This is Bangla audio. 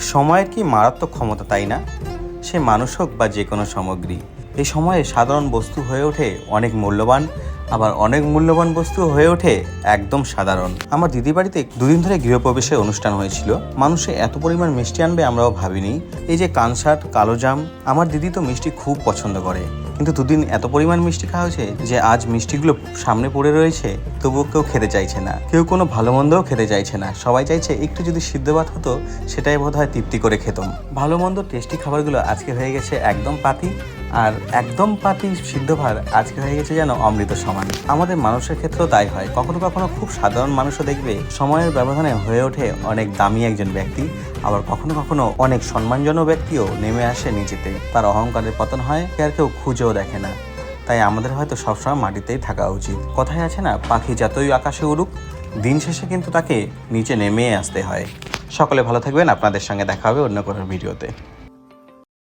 সময়ের কি মারাত্মক ক্ষমতা, তাই না? সে মানুষ হোক বা যে কোনো সামগ্রী, এই সময়ে সাধারণ বস্তু হয়ে ওঠে অনেক মূল্যবান আবার অনেক মূল্যবান বস্তু হয়ে ওঠে একদম সাধারণ। আমার দিদি বাড়িতে দুদিন ধরে গৃহপ্রবেশের অনুষ্ঠান হয়েছিল। মানুষে এত পরিমাণ মিষ্টি আনবে আমরাও ভাবিনি। এই যে কানসাট কালোজাম আমার দিদি তো মিষ্টি খুব পছন্দ করে। কিন্তু দুদিন এত পরিমাণ মিষ্টি খাওয়া হয়েছে যে আজ মিষ্টিগুলো সামনে পড়ে রয়েছে, তবুও কেউ খেতে চাইছে না। কেউ কোনো ভালো মন্দও খেতে চাইছে না। সবাই চাইছে একটু যদি সিদ্ধ ভাত হতো, সেটাই বোধ হয় তৃপ্তি করে খেতাম। ভালো মন্দ টেস্টি খাবারগুলো আজকে হয়ে গেছে একদম পাতি। আর একদম পাতি সিদ্ধ ভাত আজকে হয়ে গেছে যেন অমৃত সমান। আমাদের মানুষের ক্ষেত্রেও তাই হয়। কখনো কখনো খুব সাধারণ মানুষও দেখবে, সময়ের ব্যবধানে হয়ে ওঠে অনেক দামি একজন ব্যক্তি, আবার কখনো কখনো অনেক সম্মানজনক ব্যক্তিও নেমে আসে নিচেতে। তার অহংকারের পতন হয় কে আর কেউ খুঁজেও দেখে না। তাই আমাদের হয়তো সবসময় মাটিতেই থাকা উচিত। কথায় আছে না, পাখি যতই আকাশে উড়ুক, দিন শেষে কিন্তু তাকে নিচে নেমে আসতে হয়। সকলে ভালো থাকবেন। আপনাদের সঙ্গে দেখা হবে অন্য কোনো ভিডিওতে।